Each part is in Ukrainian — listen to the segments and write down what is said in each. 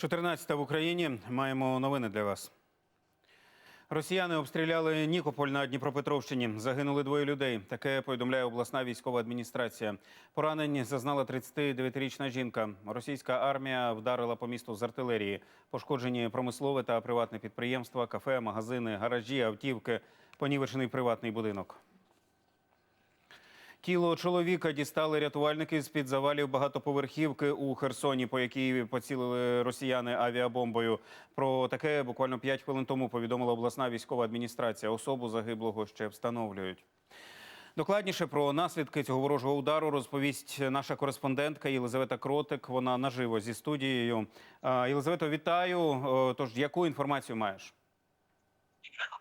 14 в Україні. Маємо новини для вас. Росіяни обстріляли Нікополь на Дніпропетровщині. Загинули двоє людей. Таке повідомляє обласна військова адміністрація. Поранень зазнала 39-річна жінка. Російська армія вдарила по місту з артилерії. Пошкоджені промислове та приватне підприємства, кафе, магазини, гаражі, автівки. Понівечений приватний будинок. Тіло чоловіка дістали рятувальники з під завалів багатоповерхівки у Херсоні, по якій поцілили росіяни авіабомбою. Про таке буквально 5 хвилин тому повідомила обласна військова адміністрація. Особу загиблого ще встановлюють. Докладніше про наслідки цього ворожого удару розповість наша кореспондентка Єлизавета Кротик. Вона наживо зі студією. Єлизавето, вітаю. Тож яку інформацію маєш?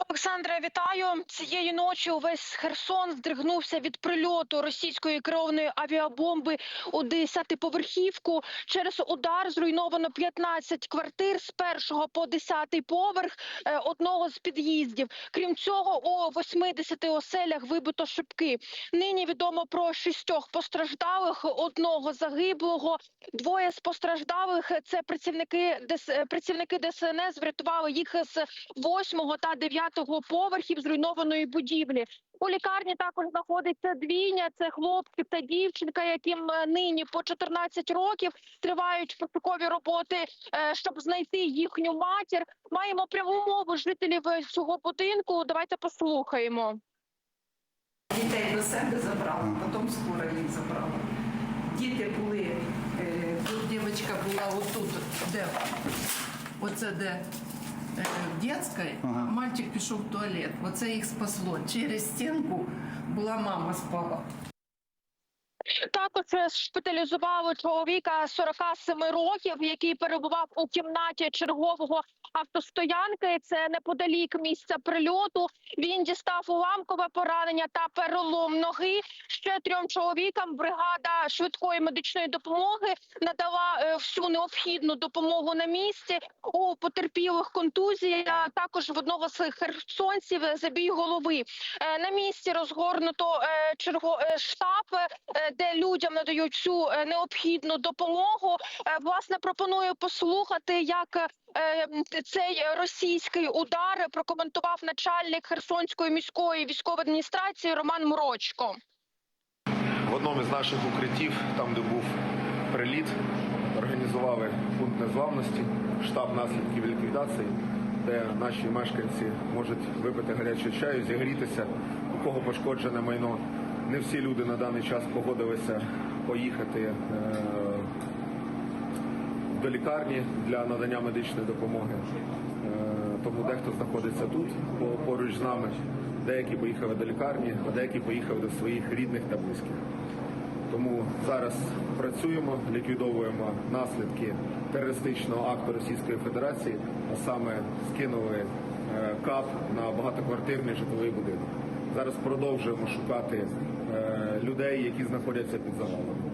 Олександре, вітаю цієї ночі. Увесь Херсон здригнувся від прильоту російської керованої авіабомби у 10-поверхівку. Через удар зруйновано 15 квартир з першого по 10 поверх е, одного з під'їздів. Крім цього, у 80 оселях вибито шибки. Нині відомо про шістьох постраждалих, одного загиблого. Двоє з постраждалих це працівники працівники ДСНС врятували їх з 8 та 9 поверхів зруйнованої будівлі. У лікарні також знаходиться двійня. Це хлопчик та дівчинка, яким е, нині по 14 років тривають пошукові роботи, е, щоб знайти їхню матір. Маємо пряму мову жителів е, цього будинку. Давайте послухаємо. Дітей до себе забрала, потім скоро їх забрала. Діти були, Тут дівчинка була отут, де оце де в дитячій, ага. мальчик пішов в туалет. Оце їх спасло. Через стінку була мама спала. Також шпиталізували чоловіка 47 років, який перебував у кімнаті чергового автостоянки. Це неподалік місця прильоту. Він дістав уламкове поранення та перелом ноги. Ще трьом чоловікам бригада швидкої медичної допомоги надала е, всю необхідну допомогу на місці. У потерпілих контузія також в одного з херсонців забій голови. Е, На місці розгорнуто е, черго штаб, де людям надають е, необхідну допомогу. Власне, пропоную послухати, як цей російський удар прокоментував начальник Херсонської міської військової адміністрації Роман Мурочко. В одному із наших укриттів, там де був приліт, організували пункт незламності, штаб наслідків ліквідації, де наші мешканці можуть випити гарячого чаю, зігрітися, у кого пошкоджене майно. Не всі люди на даний час погодилися поїхати е, до лікарні для надання медичної допомоги. Е, Тому дехто знаходиться тут поруч з нами. Деякі поїхали до лікарні, а деякі поїхали до своїх рідних та близьких. Тому зараз працюємо, ліквідовуємо наслідки терористичного акту Російської Федерації, а саме скинули е, кап на багатоквартирний житловий будинок. Зараз продовжуємо шукати е, людей, які знаходяться під завалами.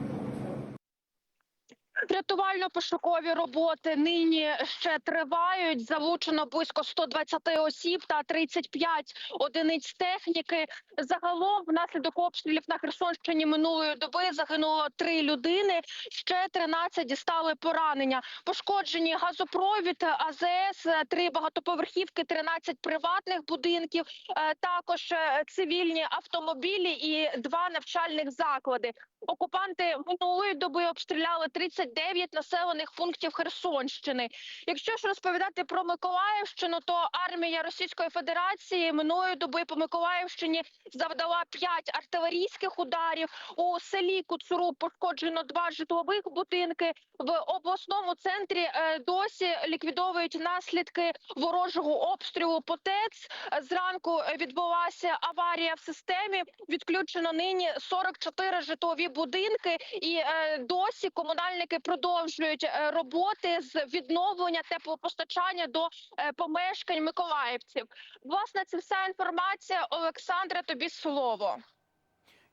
Рятувально-пошукові роботи нині ще тривають. Залучено близько 120 осіб та 35 одиниць техніки. Загалом, внаслідок обстрілів на Херсонщині минулої доби загинуло три людини. Ще 13 дістали поранення. Пошкоджені газопровід, АЗС, три багатоповерхівки, 13 приватних будинків, е, також е, цивільні автомобілі і два навчальних заклади. Окупанти минулої доби обстріляли 39 населених пунктів Херсонщини. Якщо ж розповідати про Миколаївщину, то армія Російської Федерації минулої доби по Миколаївщині завдала 5 артилерійських ударів. У селі Куцуру пошкоджено два житлових будинки. В обласному центрі е, досі ліквідовують наслідки ворожого обстрілу по ТЕЦ. Зранку відбулася аварія в системі. Відключено нині 44 житлові будинки, і е, досі комунальники продовжують е, роботи з відновлення теплопостачання до е, помешкань миколаївців. Власне, це вся інформація. Олександра, тобі слово.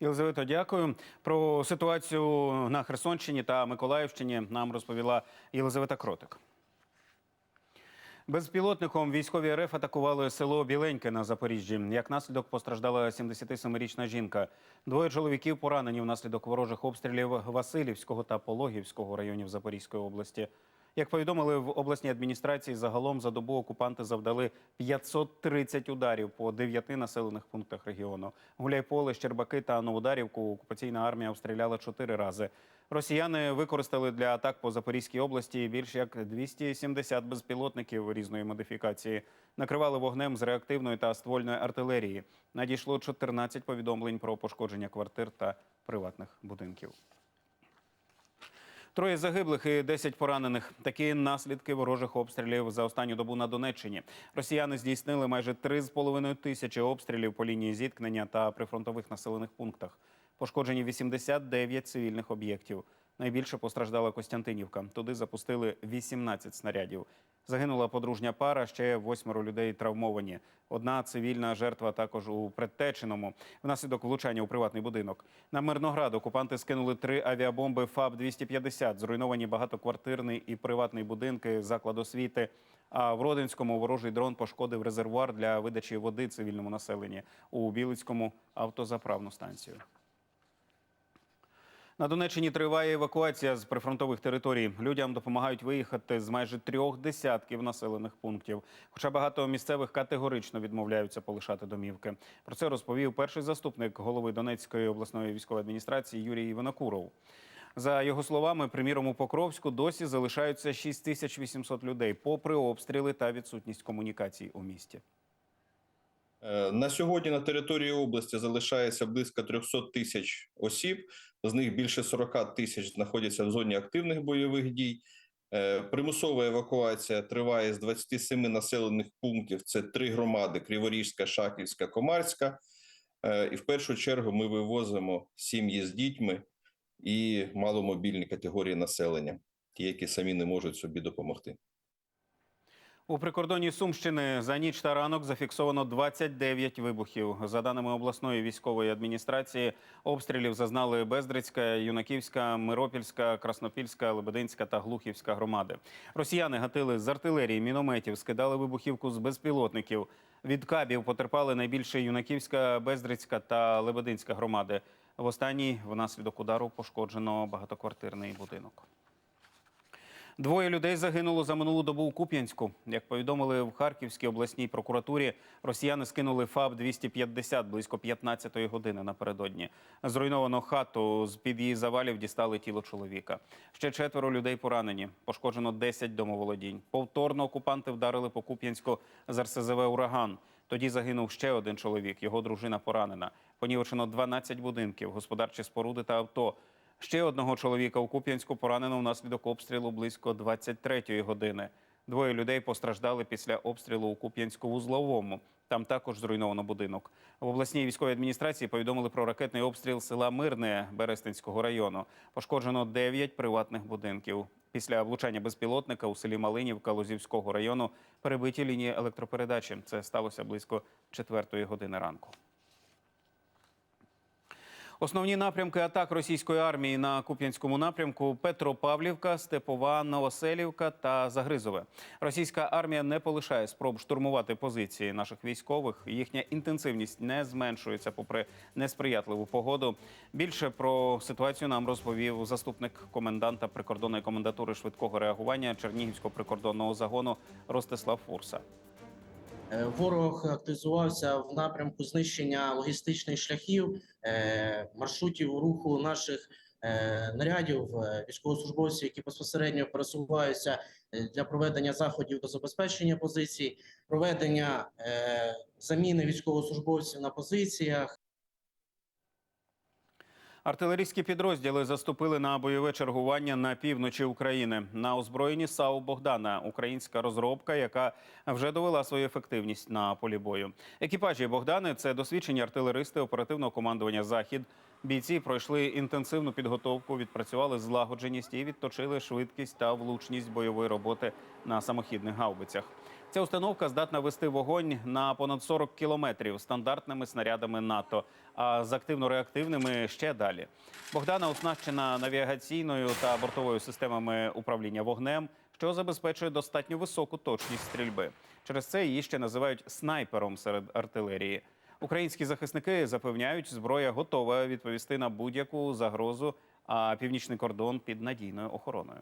Єлизавето, дякую. Про ситуацію на Херсонщині та Миколаївщині нам розповіла Єлизавета Кротик. Безпілотником військові РФ атакували село Біленьке на Запоріжжі. Як наслідок постраждала 77-річна жінка. Двоє чоловіків поранені внаслідок ворожих обстрілів Васильівського та Пологівського районів Запорізької області. Як повідомили в обласній адміністрації, загалом за добу окупанти завдали 530 ударів по дев'яти населених пунктах регіону. Гуляйполе, Щербаки та Новодарівку окупаційна армія обстріляла чотири рази. Росіяни використали для атак по Запорізькій області більш як 270 безпілотників різної модифікації. Накривали вогнем з реактивної та ствольної артилерії. Надійшло 14 повідомлень про пошкодження квартир та приватних будинків. Троє загиблих і 10 поранених. Такі наслідки ворожих обстрілів за останню добу на Донеччині. Росіяни здійснили майже 3,5 тисячі обстрілів по лінії зіткнення та прифронтових населених пунктах. Пошкоджені 89 цивільних об'єктів. Найбільше постраждала Костянтинівка. Туди запустили 18 снарядів. Загинула подружня пара, ще восьмеро людей травмовані. Одна цивільна жертва також у Предтечиному внаслідок влучання у приватний будинок. На Мирноград окупанти скинули три авіабомби ФАБ-250. Зруйновані багатоквартирний і приватний будинки, заклад освіти. А в Родинському ворожий дрон пошкодив резервуар для видачі води цивільному населенню у Білицькому автозаправну станцію. На Донеччині триває евакуація з прифронтових територій. Людям допомагають виїхати з майже трьох десятків населених пунктів. Хоча багато місцевих категорично відмовляються полишати домівки. Про це розповів перший заступник голови Донецької обласної військової адміністрації Юрій Винокуров. За його словами, приміром у Покровську досі залишаються 6800 людей, попри обстріли та відсутність комунікацій у місті. Е, На сьогодні на території області залишається близько 300 тисяч осіб. З них більше 40 тисяч знаходяться в зоні активних бойових дій. Е, Примусова евакуація триває з 27 населених пунктів. Це три громади: Криворіжська, Шаківська, Комарська. Е, І в першу чергу ми вивозимо сім'ї з дітьми і маломобільні категорії населення, ті, які самі не можуть собі допомогти. У прикордонні Сумщини за ніч та ранок зафіксовано 29 вибухів. За даними обласної військової адміністрації, обстрілів зазнали Бездрицька, Юнаківська, Миропільська, Краснопільська, Лебединська та Глухівська громади. Росіяни гатили з артилерії, мінометів, скидали вибухівку з безпілотників. Від кабів потерпали найбільше Юнаківська, Бездрицька та Лебединська громади. В останній внаслідок удару пошкоджено багатоквартирний будинок. Двоє людей загинуло за минулу добу у Куп'янську. Як повідомили в Харківській обласній прокуратурі, росіяни скинули ФАБ-250 близько 15-ї години напередодні. Зруйновано хату, з-під її завалів дістали тіло чоловіка. Ще четверо людей поранені. Пошкоджено 10 домоволодінь. Повторно окупанти вдарили по Куп'янську з РСЗВ «Ураган». Тоді загинув ще один чоловік, його дружина поранена. Понівечено 12 будинків, господарчі споруди та авто. Ще одного чоловіка у Куп'янську поранено внаслідок обстрілу близько 23-ї години. Двоє людей постраждали після обстрілу у Куп'янську-Вузловому. Там також зруйновано будинок. В обласній військовій адміністрації повідомили про ракетний обстріл села Мирне Берестинського району. Пошкоджено 9 приватних будинків. Після влучання безпілотника у селі Малинівка Лозівського району перебиті лінії електропередачі. Це сталося близько 4 години ранку. Основні напрямки атак російської армії на Куп'янському напрямку Петропавлівка, Степова, Новоселівка та Загризове. Російська армія не полишає спроб штурмувати позиції наших військових. Їхня інтенсивність не зменшується попри несприятливу погоду. Більше про ситуацію нам розповів заступник коменданта прикордонної комендатури швидкого реагування Чернігівського прикордонного загону Ростислав Фурса. Е, Ворог активізувався в напрямку знищення логістичних шляхів, е, маршрутів руху наших е, нарядів, військовослужбовців, які безпосередньо пересуваються для проведення заходів до забезпечення позицій, проведення заміни військовослужбовців на позиціях, Артилерійські підрозділи заступили на бойове чергування на півночі України. На озброєнні САУ Богдана українська розробка, яка вже довела свою ефективність на полі бою. Екіпажі Богдани це досвідчені артилеристи оперативного командування Захід. Бійці пройшли інтенсивну підготовку, відпрацювали злагодженість і відточили швидкість та влучність бойової роботи на самохідних гаубицях. Ця установка здатна вести вогонь на понад 40 кілометрів стандартними снарядами НАТО, а з активно-реактивними ще далі. Богдана оснащена навігаційною та бортовою системами управління вогнем, що забезпечує достатньо високу точність стрільби. Через це її ще називають снайпером серед артилерії. Українські захисники запевняють, зброя готова відповісти на будь-яку загрозу, а північний кордон під надійною охороною.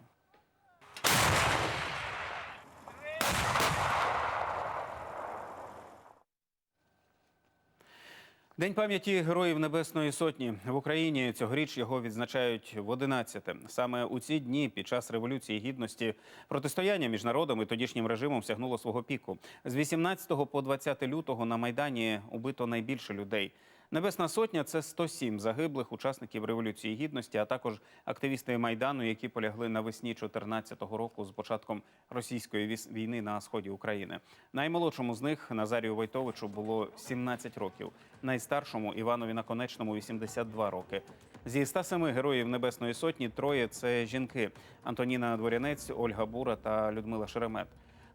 День пам'яті героїв Небесної Сотні в Україні цьогоріч його відзначають в 11-те. Саме у ці дні під час революції гідності протистояння між народом і тодішнім режимом сягнуло свого піку. З 18 по 20 лютого на майдані убито найбільше людей. Небесна сотня це 107 загиблих учасників революції гідності, а також активісти майдану, які полягли навесні 2014 року з початком російської війни на сході України. Наймолодшому з них Назарію Войтовичу було 17 років, найстаршому Іванові Наконечному 82 роки. Зі 107 героїв Небесної сотні троє це жінки: Антоніна Дворянець, Ольга Бура та Людмила Шеремет.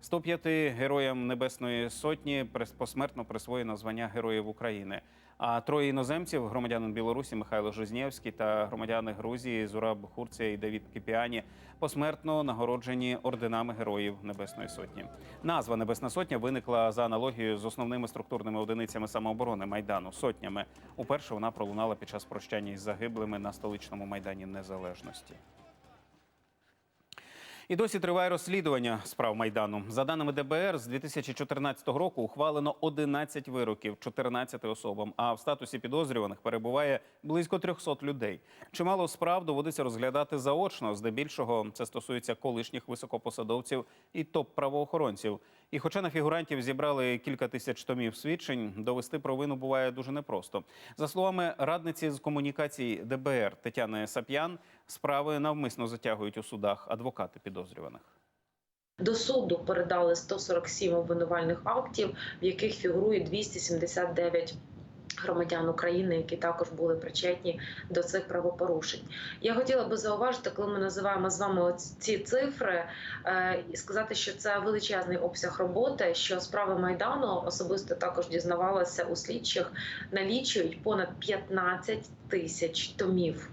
105 героям Небесної Сотні посмертно присвоєно звання Героїв України. А троє іноземців громадянин Білорусі Михайло Жизнєвський та громадяни Грузії Зураб Хурція і Давід Кипіані посмертно нагороджені орденами Героїв Небесної Сотні. Назва Небесна Сотня виникла за аналогією з основними структурними одиницями самооборони майдану сотнями. Уперше вона пролунала під час прощання із загиблими на столичному майдані Незалежності. І досі триває розслідування справ майдану. За даними ДБР, з 2014 року ухвалено 11 вироків 14 особам. А в статусі підозрюваних перебуває близько 300 людей. Чимало справ доводиться розглядати заочно. Здебільшого це стосується колишніх високопосадовців і топ-правоохоронців. І хоча на фігурантів зібрали кілька тисяч томів свідчень, довести провину буває дуже непросто. За словами радниці з комунікацій ДБР Тетяни Сап'ян, справи навмисно затягують у судах адвокати підозрюваних. До суду передали 147 обвинувальних актів, в яких фігурує 279 громадян України, які також були причетні до цих правопорушень. Я хотіла би зауважити, коли ми називаємо з вами ці цифри, е, і сказати, що це величезний обсяг роботи. Що справи майдану особисто також дізнавалася у слідчих, налічують понад 15 тисяч томів.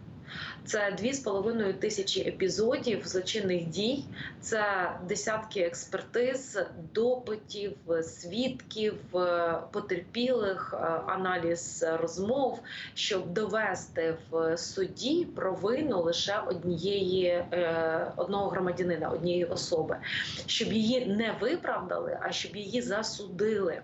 Це 2,5 тисячі епізодів злочинних дій, це десятки експертиз, допитів, свідків, е, потерпілих, е, аналіз розмов, щоб довести в суді провину лише однієї е, одного громадянина, однієї особи, щоб її не виправдали, а щоб її засудили.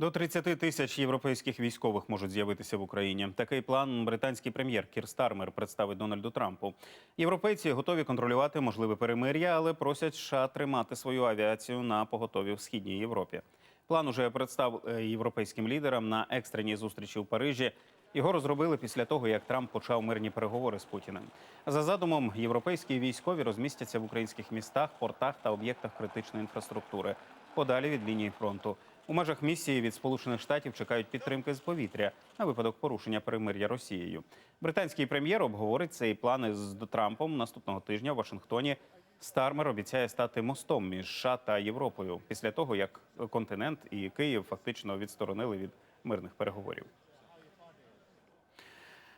До 30 тисяч європейських військових можуть з'явитися в Україні. Такий план британський прем'єр Кір Стармер представить Дональду Трампу. Європейці готові контролювати можливе перемир'я, але просять США тримати свою авіацію на поготові в східній Європі. План уже представ е, європейським лідерам на екстреній зустрічі в Парижі. Його розробили після того, як Трамп почав мирні переговори з Путіним. За задумом, європейські військові розмістяться в українських містах, портах та об'єктах критичної інфраструктури подалі від лінії фронту. У межах місії від Сполучених Штатів чекають підтримки з повітря на випадок порушення перемир'я Росією. Британський прем'єр обговорить цей плани з Трампом наступного тижня в Вашингтоні. Стармер обіцяє стати мостом між США та Європою після того, як континент і Київ фактично відсторонили від мирних переговорів.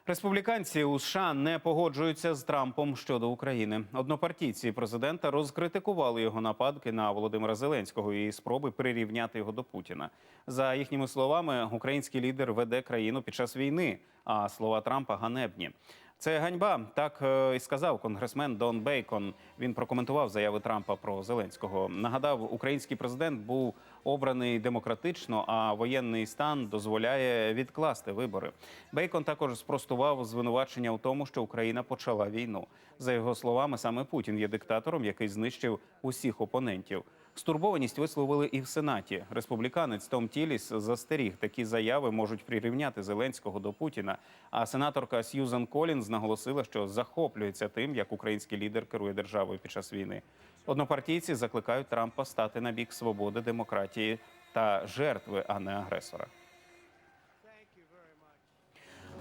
Республіканці у США не погоджуються з Трампом щодо України. Однопартійці президента розкритикували його нападки на Володимира Зеленського і спроби прирівняти його до Путіна. За їхніми словами, український лідер веде країну під час війни, а слова Трампа ганебні. Це ганьба, так е, і сказав конгресмен Дон Бейкон. Він прокоментував заяви Трампа про Зеленського. Нагадав, український президент був обраний демократично, а воєнний стан дозволяє відкласти вибори. Бейкон також спростував звинувачення у тому, що Україна почала війну. За його словами, саме Путін є диктатором, який знищив усіх опонентів. Стурбованість висловили і в Сенаті. Республіканець Том Тіліс застеріг, такі заяви можуть прирівняти Зеленського до Путіна. А сенаторка Сьюзан Колінз наголосила, що захоплюється тим, як український лідер керує державою під час війни. Однопартійці закликають Трампа стати на бік свободи, демократії та жертви, а не агресора.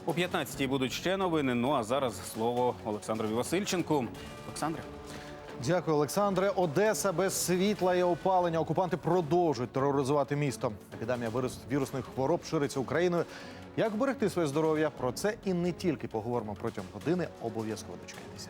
О 15-й будуть ще новини. Ну а зараз слово Олександрові Васильченку. Олександре. Дякую, Олександре. Одеса без світла і опалення. Окупанти продовжують тероризувати місто. Епідемія вірус- вірусних хвороб шириться Україною. Як вберегти своє здоров'я? Про це і не тільки поговоримо протягом години. Обов'язково дочекайтеся.